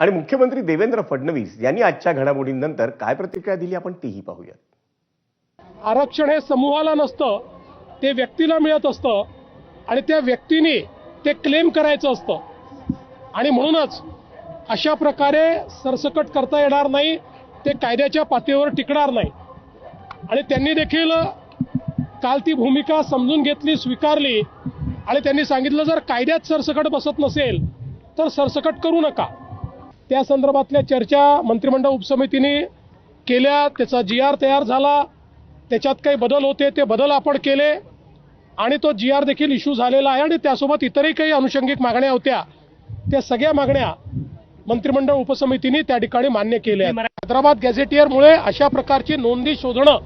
आणि मुख्यमंत्री देवेंद्र फडणवीस यांनी आजच्या घडामोडींनंतर काय प्रतिक्रिया दिली आपण तीही पाहूयात. आरक्षण हे समूहाला नसतं ते व्यक्तीला मिळत असतं आणि त्या व्यक्तीने ते क्लेम करायचं असतं. आणि म्हणूनच अशा प्रकारे सरसकट करता येणार नाही ते कायद्याच्या पातळीवर टिकणार नाही. आणि त्यांनी देखील काल ती भूमिका समजून घेतली स्वीकारली. आणि त्यांनी सांगितलं जर कायद्यात सरसकट बसत नसेल तर सरसकट करू नका. त्या संदर्भातल्या चर्चा मंत्रिमंडळ उपसमितीने केल्या त्याचा जी आर तयार झाला त्याच्यात काही बदल होते ते बदल आपण केले आणि तो जी आर देखील इश्यू झालेला आहे आणि त्यासोबत इतरही काही अनुषंगिक मागण्या होत्या. त्या सगळ्या मागण्या मंत्रिमंडळ उपसमितीने त्या ठिकाणी मान्य केल्या हैदराबाद गॅझेटियरमुळे अशा प्रकारची नोंदी शोधणं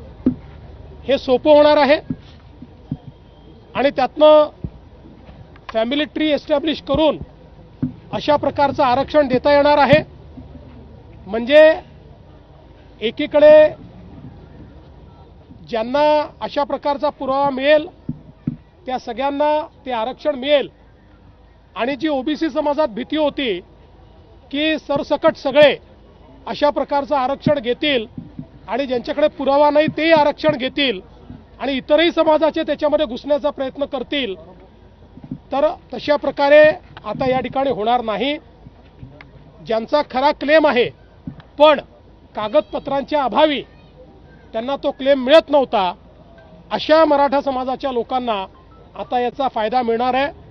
हे सोपं होणार आहे आणि त्यातनं फॅमिली ट्री एस्टॅब्लिश करून अशा प्रकारचं आरक्षण देता येणार आहे. म्हणजे एकीकडे ज्यांना अशा प्रकारचा पुरावा मिळेल त्या सगळ्यांना ते आरक्षण मिळेल. आणि जी ओबीसी समाजात भीती होती की सरसकट सगळे अशा प्रकारचं आरक्षण घेतील आणि ज्यांच्याकडे पुरावा नाही तेही आरक्षण घेतील आणि इतरही समाजाचे त्याच्यामध्ये घुसण्याचा प्रयत्न करतील तर तशा प्रकारे आता या ठिकाणी होणार नाही. ज्यांचा खरा क्लेम आहे पण कागदपत्रांच्या अभावी त्यांना तो क्लेम मिळत नव्हता अशा मराठा समाजाच्या लोकांना आता याचा फायदा मिळणार आहे.